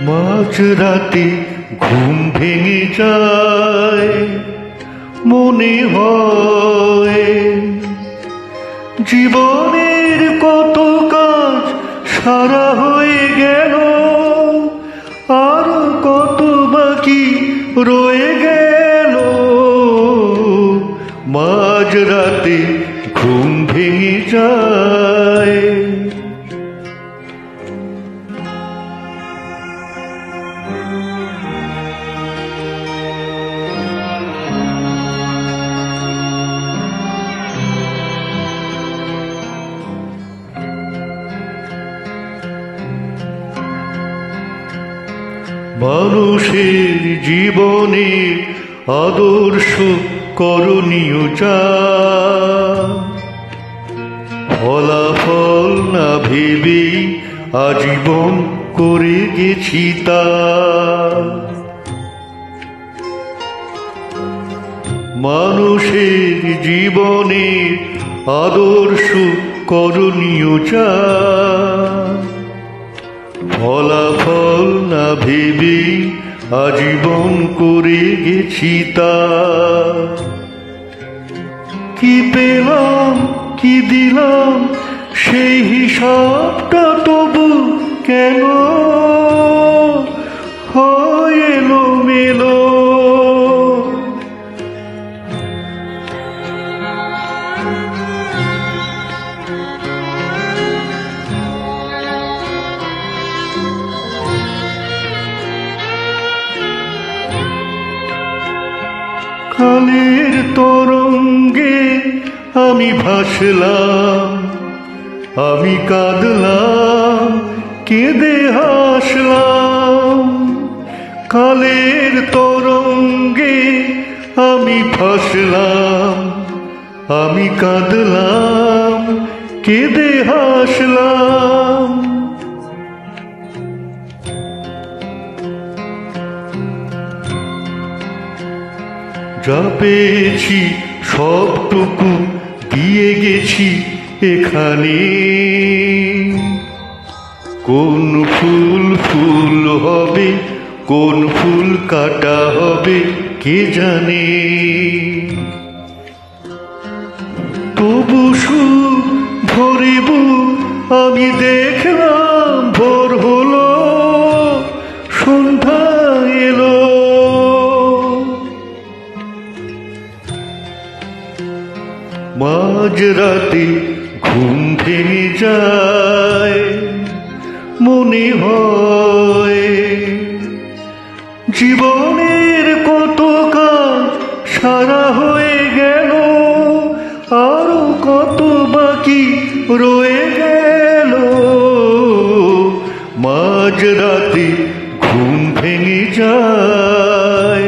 মাঝ রাতে ঘুম ভেঙে যায়, মনে হয় জীবনের কত কাজ সারা হয়ে গেল, আর কত বাকি রয়ে গেল। মাঝ রাতে ঘুম ভেঙে যায়। মানুষের জীবনে আদর্শ করণীয় যা। ফলাফল না ভেবে আজীবন করে গেছি তা। মানুষের জীবনে আদর্শ করণীয় চা। ফলাফল না ভেবে আজীবন করে গেছি তা। কি পেলাম কি দিলাম? সেই হিসাবটা তবু কেন কালের তরঙ্গে আমি ভাসলাম, আমি কাঁদলাম, কেঁদে হাসলাম। কালের তরঙ্গে আমি ফাসলাম আমি কাঁদলাম, কেঁদে হাসলাম। যা পেয়েছি সবটুকু দিয়ে গেছি এখানে। কোন ফুল ফুল হবে, কোন ফুল কাটা হবে, কে জানে? তবু সুখ ভরিব, আমি দেখলাম মাঝ রাতে ঘুম ভেঙে যায়, মনে হয় জীবনের কত কাজ সারা হয়ে গেল, আরও কত বাকি রয়ে গেল। মাঝ রাতে ঘুম ভেঙে যায়